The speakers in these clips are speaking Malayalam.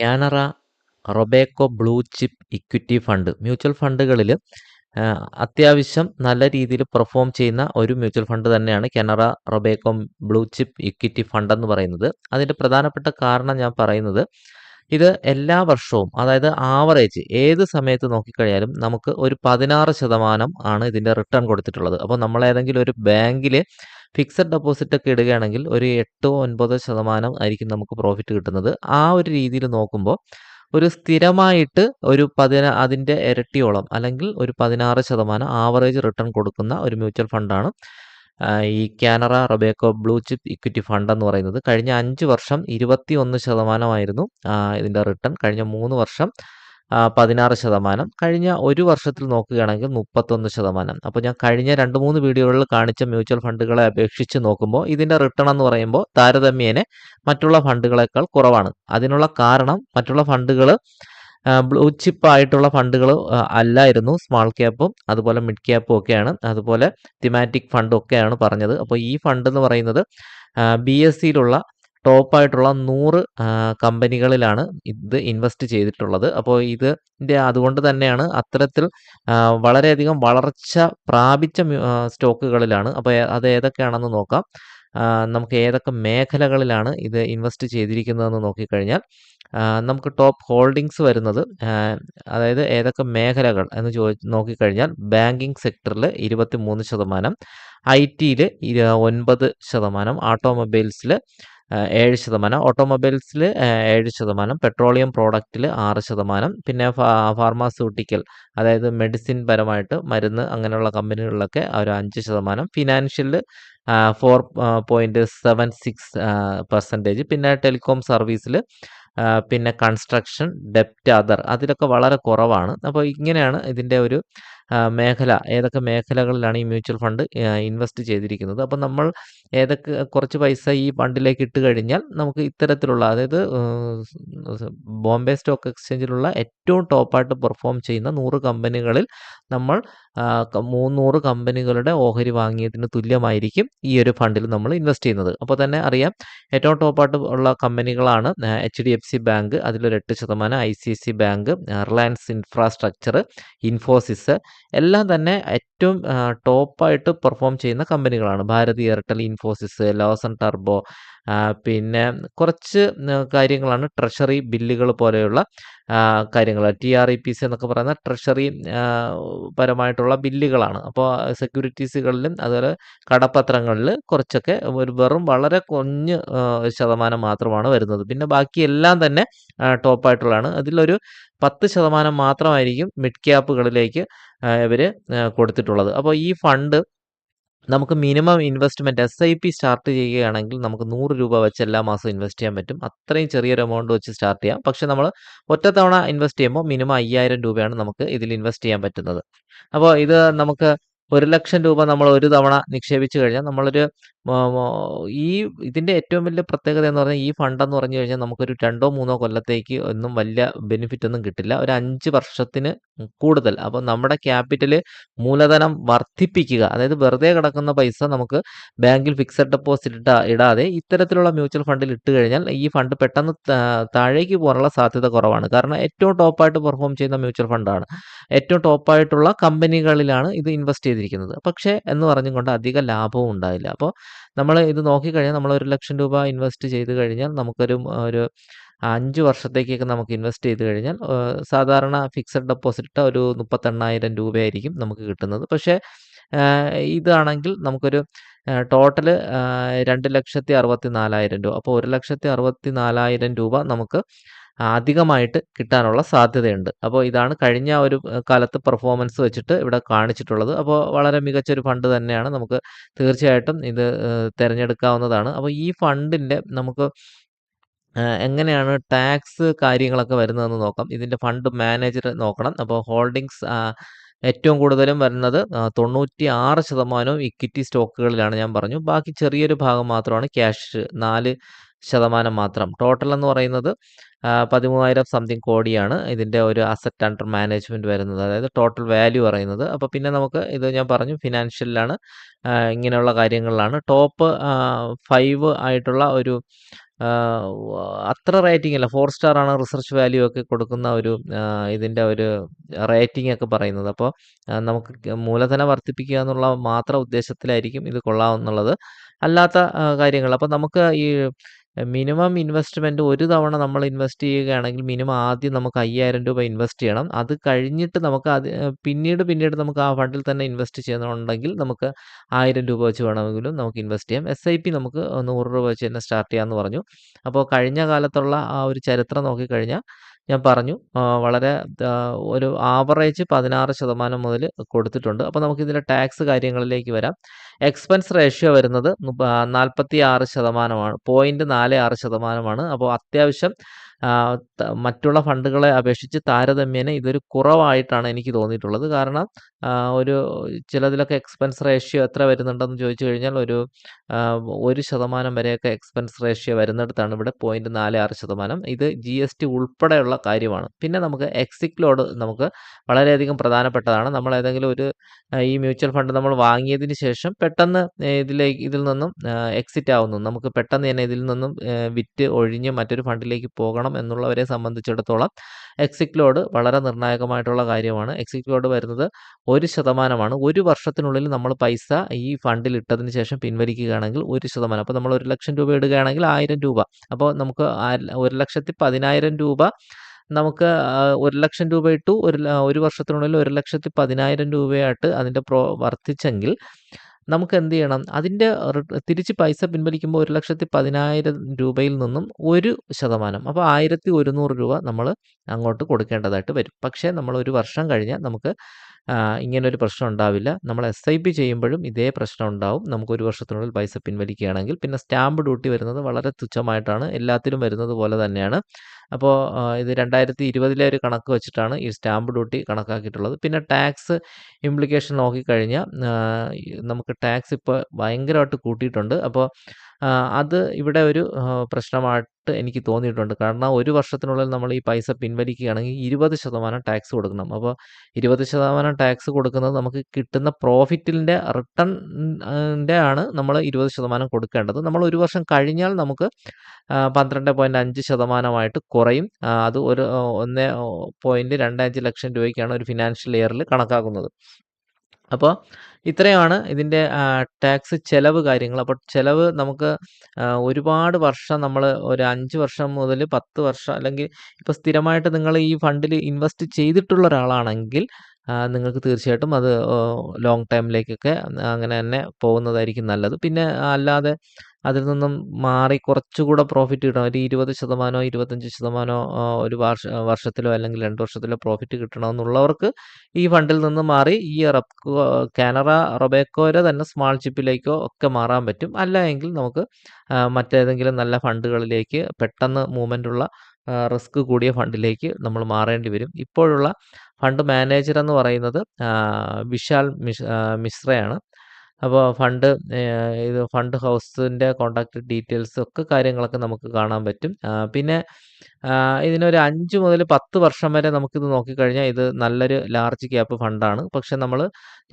Canara Robeco blue chip equity fund. Mutual ഫണ്ടുകളിൽ അത്യാവശ്യം നല്ല രീതിയിൽ പെർഫോം ചെയ്യുന്ന ഒരു മ്യൂച്വൽ ഫണ്ട് തന്നെയാണ് Canara Robeco blue chip equity fund എന്ന് പറയുന്നത്. അതിന്റെ പ്രധാനപ്പെട്ട കാരണം ഞാൻ പറയുന്നത് ഇത് എല്ലാ വർഷവും അതായത് ആവറേജ് ഏത് സമയത്ത് നോക്കിക്കഴിഞ്ഞാലും നമുക്ക് ഒരു പതിനാറ് ശതമാനം ആണ് ഇതിന്റെ റിട്ടേൺ കൊടുത്തിട്ടുള്ളത്. അപ്പോൾ നമ്മൾ ഏതെങ്കിലും ഒരു ബാങ്കിൽ ഫിക്സഡ് ഡെപ്പോസിറ്റ് ഒക്കെ ഇടുകയാണെങ്കിൽ ഒരു എട്ടോ ഒൻപതോ ശതമാനം ആയിരിക്കും നമുക്ക് പ്രോഫിറ്റ് കിട്ടുന്നത്. ആ ഒരു രീതിയിൽ നോക്കുമ്പോൾ ഒരു സ്ഥിരമായിട്ട് ഒരു പതിന അതിന്റെ ഇരട്ടിയോളം അല്ലെങ്കിൽ ഒരു പതിനാറ് ശതമാനം ആവറേജ് റിട്ടേൺ കൊടുക്കുന്ന ഒരു മ്യൂച്വൽ ഫണ്ടാണ് ഈ Canara Robeco blue chip equity fund എന്ന് പറയുന്നത്. കഴിഞ്ഞ അഞ്ച് വർഷം ഇരുപത്തി ഒന്ന് ശതമാനമായിരുന്നു ഇതിന്റെ റിട്ടേൺ കഴിഞ്ഞ മൂന്ന് വർഷം പതിനാറ് ശതമാനം. കഴിഞ്ഞ ഒരു വർഷത്തിൽ നോക്കുകയാണെങ്കിൽ മുപ്പത്തൊന്ന് ശതമാനം. അപ്പോൾ ഞാൻ കഴിഞ്ഞ രണ്ട് മൂന്ന് വീഡിയോകളിൽ കാണിച്ച മ്യൂച്വൽ ഫണ്ടുകളെ അപേക്ഷിച്ച് നോക്കുമ്പോൾ ഇതിന്റെ റിട്ടേൺ എന്ന് പറയുമ്പോൾ താരതമ്യേന മറ്റുള്ള ഫണ്ടുകളേക്കാൾ കുറവാണ്. അതിനുള്ള കാരണം മറ്റുള്ള ഫണ്ടുകൾ ബ്ലൂ ചിപ്പ് ആയിട്ടുള്ള ഫണ്ടുകൾ അല്ലായിരുന്നു. സ്മാൾ ക്യാപ്പും അതുപോലെ മിഡ് ക്യാപ്പും ഒക്കെയാണ്. അതുപോലെ തിമാറ്റിക് ഫണ്ടും ഒക്കെയാണ് പറഞ്ഞത്. അപ്പോൾ ഈ ഫണ്ട് എന്ന് പറയുന്നത് ബി എസ് സിയിലുള്ള ടോപ്പായിട്ടുള്ള നൂറ് കമ്പനികളിലാണ് ഇത് ഇൻവെസ്റ്റ് ചെയ്തിട്ടുള്ളത്. അപ്പോൾ ഇതിന്റെ അതുകൊണ്ട് തന്നെയാണ് അത്തരത്തിൽ വളരെയധികം വളർച്ച പ്രാപിച്ച സ്റ്റോക്കുകളിലാണ്. അപ്പോൾ അത് ഏതൊക്കെയാണെന്ന് നോക്കാം. നമുക്ക് ഏതൊക്കെ മേഖലകളിലാണ് ഇത് ഇൻവെസ്റ്റ് ചെയ്തിരിക്കുന്നതെന്ന് നോക്കിക്കഴിഞ്ഞാൽ നമുക്ക് ടോപ്പ് ഹോൾഡിങ്സ് വരുന്നത് അതായത് ഏതൊക്കെ മേഖലകൾ എന്ന് ചോ നോക്കിക്കഴിഞ്ഞാൽ ബാങ്കിങ് സെക്ടറിൽ ഇരുപത്തി മൂന്ന് ശതമാനം ഐ ടിയിൽ ഒൻപത് ശതമാനം ഓട്ടോമൊബൈൽസിൽ ഏഴ് ശതമാനം. ഓട്ടോമൊബൈൽസിൽ ഏഴ് ശതമാനം. പെട്രോളിയം പ്രോഡക്റ്റിൽ ആറ് ശതമാനം. പിന്നെ ഫാർമാസ്യൂട്ടിക്കൽ അതായത് മെഡിസിൻ പരമായിട്ട് മരുന്ന് അങ്ങനെയുള്ള കമ്പനികളിലൊക്കെ ഒരു അഞ്ച് ശതമാനം. ഫിനാൻഷ്യലിൽ four point seven six percentage. പിന്നെ ടെലികോം സർവീസിൽ പിന്നെ കൺസ്ട്രക്ഷൻ ഡെപ്റ്റ് അതർ അതിലൊക്കെ വളരെ കുറവാണ്. അപ്പോൾ ഇങ്ങനെയാണ് ഇതിന്റെ ഒരു മേഖല ഏതൊക്കെ മേഖലകളിലാണ് ഈ മ്യൂച്വൽ ഫണ്ട് ഇൻവെസ്റ്റ് ചെയ്തിരിക്കുന്നത്. അപ്പം നമ്മൾ ഏതൊക്കെ കുറച്ച് പൈസ ഈ ഫണ്ടിലേക്ക് ഇട്ട് കഴിഞ്ഞാൽ നമുക്ക് ഇത്തരത്തിലുള്ള അതായത് ബോംബെ സ്റ്റോക്ക് എക്സ്ചേഞ്ചിലുള്ള ഏറ്റവും ടോപ്പായിട്ട് പെർഫോം ചെയ്യുന്ന നൂറ് കമ്പനികളിൽ നമ്മൾ മുന്നൂറ് കമ്പനികളുടെ ഓഹരി വാങ്ങിയതിന് തുല്യമായിരിക്കും ഈ ഒരു ഫണ്ടിൽ നമ്മൾ ഇൻവെസ്റ്റ് ചെയ്യുന്നത്. അപ്പോൾ തന്നെ അറിയാം ഏറ്റവും ടോപ്പായിട്ട് ഉള്ള കമ്പനികളാണ് H D F C bank അതിലൊരു എട്ട് ശതമാനം I C C bank Reliance infrastructure Infosys എല്ലാം തന്നെ ഏറ്റവും ടോപ്പായിട്ട് പെർഫോം ചെയ്യുന്ന കമ്പനികളാണ്. ഭാരതി എയർടെൽ ഇൻഫോസിസ് ലോസൺ ടർബോ പിന്നെ കുറച്ച് കാര്യങ്ങളാണ് ട്രഷറി ബില്ലുകൾ പോലെയുള്ള കാര്യങ്ങൾ. T R E P C എന്നൊക്കെ പറയുന്ന ട്രഷറി പരമായിട്ടുള്ള ബില്ലുകളാണ്. അപ്പോൾ സെക്യൂരിറ്റീസുകളിലും അതുപോലെ കടപ്പത്രങ്ങളിൽ കുറച്ചൊക്കെ ഒരു വെറും വളരെ കുഞ്ഞ് ശതമാനം മാത്രമാണ് വരുന്നത്. പിന്നെ ബാക്കി എല്ലാം തന്നെ ടോപ്പായിട്ടുള്ളതാണ്. അതിലൊരു പത്ത് ശതമാനം മാത്രമായിരിക്കും മിഡ് ക്യാപ്പുകളിലേക്ക് ഇവർ കൊടുത്തിട്ടുള്ളത്. അപ്പോൾ ഈ ഫണ്ട് നമുക്ക് minimum investment S I P start ചെയ്യുകയാണെങ്കിൽ നമുക്ക് നൂറ് രൂപ വെച്ച് എല്ലാ മാസവും ഇൻവെസ്റ്റ് ചെയ്യാൻ പറ്റും. അത്രയും ചെറിയൊരു എമൗണ്ട് വെച്ച് സ്റ്റാർട്ട് ചെയ്യാം. പക്ഷെ നമ്മൾ ഒറ്റത്തവണ ഇൻവെസ്റ്റ് ചെയ്യുമ്പോൾ മിനിമം അയ്യായിരം രൂപയാണ് നമുക്ക് ഇതിൽ ഇൻവെസ്റ്റ് ചെയ്യാൻ പറ്റുന്നത്. അപ്പോൾ ഇത് നമുക്ക് ഒരു ലക്ഷം രൂപ നമ്മൾ ഒരു തവണ നിക്ഷേപിച്ചു കഴിഞ്ഞാൽ നമ്മളൊരു ഈ ഇതിന്റെ ഏറ്റവും വലിയ പ്രത്യേകത എന്ന് പറഞ്ഞാൽ ഈ ഫണ്ടെന്ന് പറഞ്ഞു കഴിഞ്ഞാൽ നമുക്കൊരു രണ്ടോ മൂന്നോ കൊല്ലത്തേക്ക് ഒന്നും വലിയ ബെനിഫിറ്റ് ഒന്നും കിട്ടില്ല. ഒരു അഞ്ച് വർഷത്തിന് കൂടുതൽ. അപ്പോൾ നമ്മുടെ ക്യാപിറ്റൽ മൂലധനം വർദ്ധിപ്പിക്കുക അതായത് വെറുതെ കിടക്കുന്ന പൈസ നമുക്ക് ബാങ്കിൽ ഫിക്സഡ് ഡെപ്പോസിറ്റ് ഇട്ടാ ഇടാതെ ഇത്തരത്തിലുള്ള മ്യൂച്വൽ ഫണ്ടിൽ ഇട്ട് കഴിഞ്ഞാൽ ഈ ഫണ്ട് പെട്ടെന്ന് താഴേക്ക് പോകാനുള്ള സാധ്യത കുറവാണ്. കാരണം ഏറ്റവും ടോപ്പായിട്ട് പെർഫോം ചെയ്യുന്ന മ്യൂച്വൽ ഫണ്ടാണ് ഏറ്റവും ടോപ്പായിട്ടുള്ള കമ്പനികളിലാണ് ഇത് ഇൻവെസ്റ്റ് ചെയ്തിരിക്കുന്നത്. പക്ഷേ എന്ന് പറഞ്ഞുകൊണ്ട് അധിക ലാഭവും ഉണ്ടായില്ല അപ്പോൾ നമ്മൾ ഇത് നോക്കിക്കഴിഞ്ഞാൽ നമ്മൾ ഒരു ലക്ഷം രൂപ ഇൻവെസ്റ്റ് ചെയ്ത് കഴിഞ്ഞാൽ നമുക്കൊരു ഒരു അഞ്ച് വർഷത്തേക്കൊക്കെ നമുക്ക് ഇൻവെസ്റ്റ് ചെയ്ത് കഴിഞ്ഞാൽ സാധാരണ ഫിക്സഡ് ഡെപ്പോസിറ്റ് ഒരു മുപ്പത്തെണ്ണായിരം രൂപയായിരിക്കും നമുക്ക് കിട്ടുന്നത്. പക്ഷേ ഇതാണെങ്കിൽ നമുക്കൊരു ടോട്ടൽ രണ്ട് ലക്ഷത്തി അറുപത്തി നാലായിരം രൂപ. അപ്പോൾ ഒരു ലക്ഷത്തി അറുപത്തി നാലായിരം രൂപ നമുക്ക് അധികമായിട്ട് കിട്ടാനുള്ള സാധ്യതയുണ്ട്. അപ്പോൾ ഇതാണ് കഴിഞ്ഞ ഒരു കാലത്ത് പെർഫോമൻസ് വെച്ചിട്ട് ഇവിടെ കാണിച്ചിട്ടുള്ളത്. അപ്പോൾ വളരെ മികച്ചൊരു ഫണ്ട് തന്നെയാണ്. നമുക്ക് തീർച്ചയായിട്ടും ഇത് തിരഞ്ഞെടുക്കാവുന്നതാണ്. അപ്പോൾ ഈ ഫണ്ടിന്റെ നമുക്ക് എങ്ങനെയാണ് ടാക്സ് കാര്യങ്ങളൊക്കെ വരുന്നതെന്ന് നോക്കാം. ഇതിന്റെ ഫണ്ട് മാനേജർ നോക്കണം. അപ്പോൾ ഹോൾഡിങ്സ് ഏറ്റവും കൂടുതലും വരുന്നത് തൊണ്ണൂറ്റി ആറ് ശതമാനവും ഇക്വിറ്റി സ്റ്റോക്കുകളിലാണ് ഞാൻ പറഞ്ഞു. ബാക്കി ചെറിയൊരു ഭാഗം മാത്രമാണ് ക്യാഷ് നാല് ശതമാനം മാത്രം. ടോട്ടൽ എന്ന് പറയുന്നത് പതിമൂവായിരം സംതിങ് കോടിയാണ് ഇതിന്റെ ഒരു അസറ്റ് അണ്ടർ മാനേജ്മെന്റ് വരുന്നത്. അതായത് ടോട്ടൽ വാല്യൂ പറയുന്നത്. അപ്പോൾ പിന്നെ നമുക്ക് ഇത് ഞാൻ പറഞ്ഞു ഫിനാൻഷ്യലിലാണ് ഇങ്ങനെയുള്ള കാര്യങ്ങളിലാണ്. ടോപ്പ് ഫൈവ് ആയിട്ടുള്ള ഒരു അത്ര റേറ്റിംഗ് അല്ല ഫോർ സ്റ്റാർ ആണ് റിസർച്ച് വാല്യൂ ഒക്കെ കൊടുക്കുന്ന ഒരു ഇതിന്റെ ഒരു റേറ്റിംഗ് ഒക്കെ പറയുന്നത്. അപ്പോൾ നമുക്ക് മൂലധനം വർദ്ധിപ്പിക്കുക എന്നുള്ള മാത്രം ഉദ്ദേശത്തിലായിരിക്കും ഇത് കൊള്ളാമെന്നുള്ളത് അല്ലാത്ത കാര്യങ്ങൾ. അപ്പോൾ നമുക്ക് ഈ മിനിമം ഇൻവെസ്റ്റ്മെന്റ് ഒരു തവണ നമ്മൾ ഇൻവെസ്റ്റ് ചെയ്യുകയാണെങ്കിൽ മിനിമം ആദ്യം നമുക്ക് അയ്യായിരം രൂപ ഇൻവെസ്റ്റ് ചെയ്യണം. അത് കഴിഞ്ഞിട്ട് നമുക്ക് അത് പിന്നീട് പിന്നീട് നമുക്ക് ആ ഫണ്ടിൽ തന്നെ ഇൻവെസ്റ്റ് ചെയ്യുന്നുണ്ടെങ്കിൽ നമുക്ക് ആയിരം രൂപ വെച്ച് വേണമെങ്കിലും നമുക്ക് ഇൻവെസ്റ്റ് ചെയ്യാം. എസ് ഐ പി നമുക്ക് നൂറ് രൂപ വെച്ച് തന്നെ സ്റ്റാർട്ട് ചെയ്യാമെന്ന് പറഞ്ഞു. അപ്പോൾ കഴിഞ്ഞ കാലത്തുള്ള ആ ഒരു ചരിത്രം നോക്കിക്കഴിഞ്ഞാൽ ഞാൻ പറഞ്ഞു. വളരെ ഒരു ആവറേജ് പതിനാറ് ശതമാനം മുതൽ കൊടുത്തിട്ടുണ്ട്. അപ്പോൾ നമുക്ക് ഇതിന്റെ ടാക്സ് കാര്യങ്ങളിലേക്ക് വരാം. എക്സ്പെൻസ് റേഷ്യോ വരുന്നത് നാൽപ്പത്തി ആറ് ശതമാനമാണ്. പോയിന്റ് നാല് ആറ് ശതമാനമാണ്. അപ്പോൾ അത്യാവശ്യം മറ്റുള്ള ഫണ്ടുകളെ അപേക്ഷിച്ച് താരതമ്യേന ഇതൊരു കുറവായിട്ടാണ് എനിക്ക് തോന്നിയിട്ടുള്ളത്. കാരണം ഒരു ചിലതിലൊക്കെ എക്സ്പെൻസ് റേഷ്യോ എത്ര വരുന്നുണ്ടെന്ന് ചോദിച്ചു കഴിഞ്ഞാൽ ഒരു ഒരു ശതമാനം വരെയൊക്കെ എക്സ്പെൻസ് റേഷ്യോ വരുന്നിടത്താണ് ഇവിടെ പോയിന്റ് നാല് ആറ് ശതമാനം. ഇത് ജി എസ് ടി ഉൾപ്പെടെയുള്ള കാര്യമാണ്. പിന്നെ നമുക്ക് എക്സിക് ലോഡ് നമുക്ക് വളരെയധികം പ്രധാനപ്പെട്ടതാണ്. നമ്മൾ ഏതെങ്കിലും ഒരു ഈ മ്യൂച്വൽ ഫണ്ട് നമ്മൾ വാങ്ങിയതിന് ശേഷം പെട്ടെന്ന് ഇതിലേക്ക് ഇതിൽ നിന്നും എക്സിറ്റ് ആവുന്നു. നമുക്ക് പെട്ടെന്ന് തന്നെ ഇതിൽ നിന്നും വിറ്റ് ഒഴിഞ്ഞ് മറ്റൊരു ഫണ്ടിലേക്ക് പോകണം എന്നുള്ളവരെ സംബന്ധിച്ചിടത്തോളം എക്സിറ്റ് ലോഡ് വളരെ നിർണായകമായിട്ടുള്ള കാര്യമാണ്. എക്സിറ്റ് ലോഡ് വരുന്നത് ഒരു ശതമാനമാണ്. ഒരു വർഷത്തിനുള്ളിൽ നമ്മൾ പൈസ ഈ ഫണ്ടിൽ ഇട്ടതിന് ശേഷം പിൻവലിക്കുകയാണെങ്കിൽ ഒരു ശതമാനം. അപ്പോൾ നമ്മൾ ഒരു ലക്ഷം രൂപ ഇടുകയാണെങ്കിൽ ആയിരം രൂപ. അപ്പോൾ നമുക്ക് ഒരു ലക്ഷത്തി പതിനായിരം രൂപ നമുക്ക് ഒരു ലക്ഷം രൂപ ഇട്ടു. ഒരു ഒരു വർഷത്തിനുള്ളിൽ ഒരു ലക്ഷത്തി പതിനായിരം രൂപയായിട്ട് അതിന്റെ പ്രോ വർദ്ധിച്ചെങ്കിൽ നമുക്ക് എന്ത് ചെയ്യണം? അതിന്റെ തിരിച്ച് പൈസ പിൻവലിക്കുമ്പോൾ ഒരു ലക്ഷത്തി പതിനായിരം രൂപയിൽ നിന്നും ഒരു ശതമാനം. അപ്പോൾ ആയിരത്തി ഒരുന്നൂറ് രൂപ നമ്മൾ അങ്ങോട്ട് കൊടുക്കേണ്ടതായിട്ട് വരും. പക്ഷേ നമ്മൾ ഒരു വർഷം കഴിഞ്ഞാൽ നമുക്ക് ഇങ്ങനൊരു പ്രശ്നം ഉണ്ടാവില്ല. നമ്മൾ എസ് ഐ പി ചെയ്യുമ്പോഴും ഇതേ പ്രശ്നം ഉണ്ടാവും. നമുക്ക് ഒരു വർഷത്തിനുള്ളിൽ പൈസ പിൻവലിക്കുകയാണെങ്കിൽ. പിന്നെ സ്റ്റാമ്പ് ഡ്യൂട്ടി വരുന്നത് വളരെ തുച്ഛമായിട്ടാണ് എല്ലാത്തിലും വരുന്നത് പോലെ തന്നെയാണ്. അപ്പോൾ ഇത് രണ്ടായിരത്തി ഇരുപതിലെ ഒരു കണക്ക് വെച്ചിട്ടാണ് ഈ സ്റ്റാമ്പ് ഡ്യൂട്ടി കണക്കാക്കിയിട്ടുള്ളത്. പിന്നെ ടാക്സ് ഇംപ്ലിക്കേഷൻ നോക്കിക്കഴിഞ്ഞാൽ നമുക്ക് ടാക്സ് ഇപ്പോൾ ഭയങ്കരമായിട്ട് കൂട്ടിയിട്ടുണ്ട്. അപ്പോൾ അത് ഇവിടെ ഒരു പ്രശ്നമായിട്ട് എനിക്ക് തോന്നിയിട്ടുണ്ട്. കാരണം ഒരു വർഷത്തിനുള്ളിൽ നമ്മൾ ഈ പൈസ പിൻവലിക്കുകയാണെങ്കിൽ ഇരുപത് ശതമാനം ടാക്സ് കൊടുക്കണം. അപ്പോൾ ഇരുപത് ശതമാനം ടാക്സ് കൊടുക്കുന്നത് നമുക്ക് കിട്ടുന്ന പ്രോഫിറ്റിന്റെ റിട്ടേണിന്റെ ആണ് നമ്മൾ ഇരുപത് ശതമാനം കൊടുക്കേണ്ടത്. നമ്മൾ ഒരു വർഷം കഴിഞ്ഞാൽ നമുക്ക് പന്ത്രണ്ട് പോയിന്റ് അഞ്ച് ശതമാനമായിട്ട് കുറയും. അത് ഒരു ഒന്ന് പോയിന്റ് രണ്ട് അഞ്ച് ലക്ഷം രൂപയ്ക്കാണ് ഒരു ഫിനാൻഷ്യൽ ഇയറിൽ കണക്കാക്കുന്നത്. അപ്പോൾ ഇത്രയാണ് ഇതിന്റെ ടാക്സ് ചെലവ് കാര്യങ്ങൾ. അപ്പോൾ ചെലവ് നമുക്ക് ഒരുപാട് വർഷം നമ്മൾ ഒരു അഞ്ച് വർഷം മുതൽ പത്ത് വർഷം അല്ലെങ്കിൽ ഇപ്പോൾ സ്ഥിരമായിട്ട് നിങ്ങൾ ഈ ഫണ്ടിൽ ഇൻവെസ്റ്റ് ചെയ്തിട്ടുള്ള ഒരാളാണെങ്കിൽ നിങ്ങൾക്ക് തീർച്ചയായിട്ടും അത് ലോങ് ടൈമിലേക്കൊക്കെ അങ്ങനെ തന്നെ പോകുന്നതായിരിക്കും നല്ലത്. പിന്നെ അല്ലാതെ അതിൽ നിന്നും മാറി കുറച്ചുകൂടെ പ്രോഫിറ്റ് കിട്ടണം. ഒരു ഇരുപത് ശതമാനമോ ഇരുപത്തഞ്ച് ശതമാനമോ ഒരു വർഷ വർഷത്തിലോ അല്ലെങ്കിൽ രണ്ട് വർഷത്തിലോ പ്രോഫിറ്റ് കിട്ടണമെന്നുള്ളവർക്ക് ഈ ഫണ്ടിൽ നിന്ന് മാറി ഈ റബ്കോ കാനറ റൊബേക്കോയുടെ തന്നെ സ്മാൾ ചിപ്പിലേക്കോ ഒക്കെ മാറാൻ പറ്റും. അല്ല എങ്കിൽ നമുക്ക് മറ്റേതെങ്കിലും നല്ല ഫണ്ടുകളിലേക്ക് പെട്ടെന്ന് മൂവ്മെന്റ് ഉള്ള റിസ്ക് കൂടിയ ഫണ്ടിലേക്ക് നമ്മൾ മാറേണ്ടി വരും. ഇപ്പോഴുള്ള ഫണ്ട് മാനേജർ എന്ന് പറയുന്നത് വിശാൽ മിശ്രയാണ്. അപ്പോൾ ഫണ്ട് ഇത് ഫണ്ട് ഹൗസിന്റെ കോൺടാക്റ്റ് ഡീറ്റെയിൽസ് ഒക്കെ കാര്യങ്ങളൊക്കെ നമുക്ക് കാണാൻ പറ്റും. പിന്നെ ഇതിനൊരു അഞ്ച് മുതൽ പത്ത് വർഷം വരെ നമുക്കിത് നോക്കിക്കഴിഞ്ഞാൽ ഇത് നല്ലൊരു ലാർജ് ക്യാപ്പ് ഫണ്ടാണ്. പക്ഷെ നമ്മൾ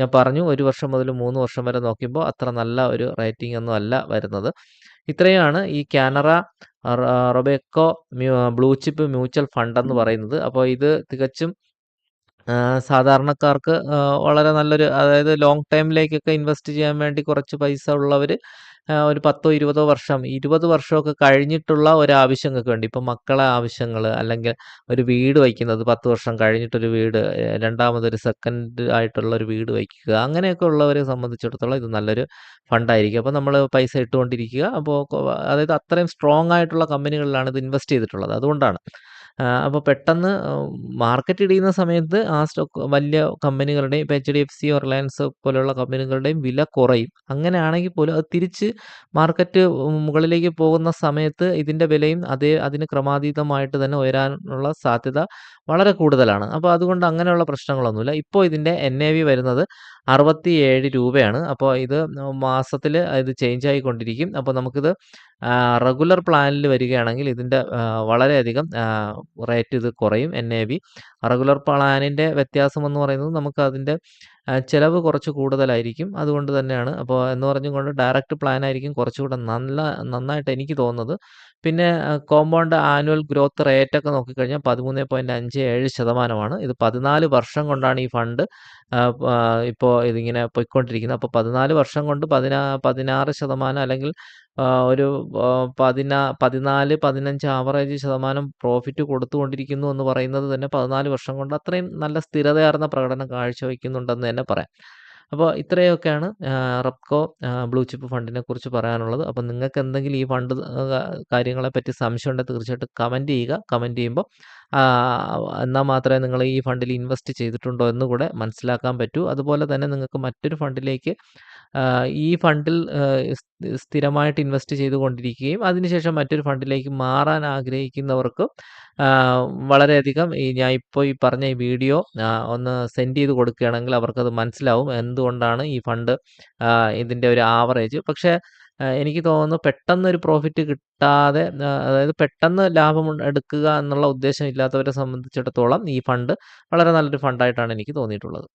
ഞാൻ പറഞ്ഞു ഒരു വർഷം മുതൽ മൂന്ന് വർഷം വരെ നോക്കുമ്പോൾ അത്ര നല്ല ഒരു റേറ്റിംഗ് ഒന്നും അല്ല വരുന്നത്. ഇത്രയാണ് ഈ Canara Robeco blue chip mutual fund എന്ന് പറയുന്നത്. അപ്പോൾ ഇത് തികച്ചും സാധാരണക്കാർക്ക് വളരെ നല്ലൊരു അതായത് ലോങ് ടൈമിലേക്കൊക്കെ ഇൻവെസ്റ്റ് ചെയ്യാൻ വേണ്ടി കുറച്ച് പൈസ ഉള്ളവർ ഒരു പത്തോ ഇരുപതോ വർഷം ഇരുപത് വർഷമൊക്കെ കഴിഞ്ഞിട്ടുള്ള ഒരു ആവശ്യങ്ങൾക്ക് വേണ്ടി. ഇപ്പം മക്കളെ ആവശ്യങ്ങൾ അല്ലെങ്കിൽ ഒരു വീട് വയ്ക്കുന്നത് പത്ത് വർഷം കഴിഞ്ഞിട്ടൊരു വീട് രണ്ടാമതൊരു സെക്കൻഡ് ആയിട്ടുള്ള ഒരു വീട് വയ്ക്കുക അങ്ങനെയൊക്കെ ഉള്ളവരെ സംബന്ധിച്ചിടത്തോളം ഇത് നല്ലൊരു ഫണ്ടായിരിക്കും അപ്പോൾ നമ്മൾ പൈസ ഇട്ടുകൊണ്ടിരിക്കുക. അപ്പോൾ അതായത് അത്രയും സ്ട്രോങ് ആയിട്ടുള്ള കമ്പനികളിലാണ് ഇത് ഇൻവെസ്റ്റ് ചെയ്തിട്ടുള്ളത്. അതുകൊണ്ടാണ് അപ്പോൾ പെട്ടെന്ന് മാർക്കറ്റ് ഇടിയുന്ന സമയത്ത് ആ സ്റ്റോക്ക് വലിയ കമ്പനികളുടെയും ഇപ്പോൾ H D F C Reliance പോലെയുള്ള കമ്പനികളുടെയും വില കുറയും. അങ്ങനെയാണെങ്കിൽ പോലും അത് തിരിച്ച് മാർക്കറ്റ് മുകളിലേക്ക് പോകുന്ന സമയത്ത് ഇതിന്റെ വിലയും അതേ അതിന് ക്രമാതീതമായിട്ട് തന്നെ ഉയരാനുള്ള സാധ്യത വളരെ കൂടുതലാണ്. അപ്പോൾ അതുകൊണ്ട് അങ്ങനെയുള്ള പ്രശ്നങ്ങളൊന്നുമില്ല. ഇപ്പോൾ ഇതിന്റെ എൻ എ വി വരുന്നത് അറുപത്തി ഏഴ് രൂപയാണ്. അപ്പോൾ ഇത് മാസത്തിൽ ഇത് ചേഞ്ച് ആയിക്കൊണ്ടിരിക്കും. അപ്പോൾ നമുക്കിത് റെഗുലർ പ്ലാനിൽ വരികയാണെങ്കിൽ ഇതിന്റെ വളരെയധികം റേറ്റ് ഇത് കുറയും എൻ എ വി റെഗുലർ പ്ലാനിന്റെ വ്യത്യാസം എന്ന് പറയുന്നത് നമുക്ക് അതിന്റെ ചിലവ് കുറച്ച് കൂടുതലായിരിക്കും. അതുകൊണ്ട് തന്നെയാണ്. അപ്പോൾ എന്ന് പറഞ്ഞുകൊണ്ട് ഡയറക്റ്റ് പ്ലാൻ ആയിരിക്കും കുറച്ചുകൂടെ നല്ല നന്നായിട്ട് എനിക്ക് തോന്നുന്നത്. പിന്നെ കോമ്പൗണ്ട് ആനുവൽ ഗ്രോത്ത് റേറ്റ് ഒക്കെ നോക്കിക്കഴിഞ്ഞാൽ പതിമൂന്ന് പോയിന്റ് അഞ്ച് ഏഴ് ശതമാനമാണ്. ഇത് പതിനാല് വർഷം കൊണ്ടാണ് ഈ ഫണ്ട് ഇപ്പോൾ ഇതിങ്ങനെ പോയിക്കൊണ്ടിരിക്കുന്നത്. അപ്പോൾ പതിനാല് വർഷം കൊണ്ട് പതിനാ പതിനാറ് ശതമാനം അല്ലെങ്കിൽ ഒരു പതിനാ പതിനാല് പതിനഞ്ച് ആവറേജ് ശതമാനം പ്രോഫിറ്റ് കൊടുത്തുകൊണ്ടിരിക്കുന്നു എന്ന് പറയുന്നത് തന്നെ പതിനാല് വർഷം കൊണ്ട് അത്രയും നല്ല സ്ഥിരതയാർന്ന പ്രകടനം കാഴ്ചവെക്കുന്നുണ്ടെന്ന് തന്നെ പറയാം. അപ്പോൾ ഇത്രയൊക്കെയാണ് റെപ്കോ ബ്ലൂ ചിപ്പ് ഫണ്ടിനെ കുറിച്ച് പറയാനുള്ളത്. അപ്പോൾ നിങ്ങൾക്ക് എന്തെങ്കിലും ഈ ഫണ്ട് കാര്യങ്ങളെ പറ്റി സംശയം ഉണ്ടെങ്കിൽ തീർച്ചയായിട്ടും കമന്റ് ചെയ്യുക. കമന്റ് ചെയ്യുമ്പോൾ എന്നാൽ മാത്രമേ നിങ്ങൾ ഈ ഫണ്ടിൽ ഇൻവെസ്റ്റ് ചെയ്തിട്ടുണ്ടോ എന്ന് കൂടെ മനസ്സിലാക്കാൻ പറ്റൂ. അതുപോലെ തന്നെ നിങ്ങൾക്ക് മറ്റൊരു ഫണ്ടിലേക്ക് ഈ ഫണ്ടിൽ സ്ഥിരമായിട്ട് ഇൻവെസ്റ്റ് ചെയ്തുകൊണ്ടിരിക്കുകയും അതിനുശേഷം മറ്റൊരു ഫണ്ടിലേക്ക് മാറാൻ ആഗ്രഹിക്കുന്നവർക്ക് വളരെയധികം ഈ ഞാൻ ഇപ്പോൾ ഈ പറഞ്ഞ ഈ വീഡിയോ ഒന്ന് സെൻഡ് ചെയ്ത് കൊടുക്കുകയാണെങ്കിൽ അവർക്കത് മനസ്സിലാവും എന്തുകൊണ്ടാണ് ഈ ഫണ്ട് ഇതിന്റെ ഒരു ആവറേജ്. പക്ഷേ എനിക്ക് തോന്നുന്നു പെട്ടെന്ന് ഒരു പ്രോഫിറ്റ് കിട്ടാതെ അതായത് പെട്ടെന്ന് ലാഭം എടുക്കുക എന്നുള്ള ഉദ്ദേശം ഇല്ലാത്തവരെ സംബന്ധിച്ചിടത്തോളം ഈ ഫണ്ട് വളരെ നല്ലൊരു ഫണ്ടായിട്ടാണ് എനിക്ക് തോന്നിയിട്ടുള്ളത്.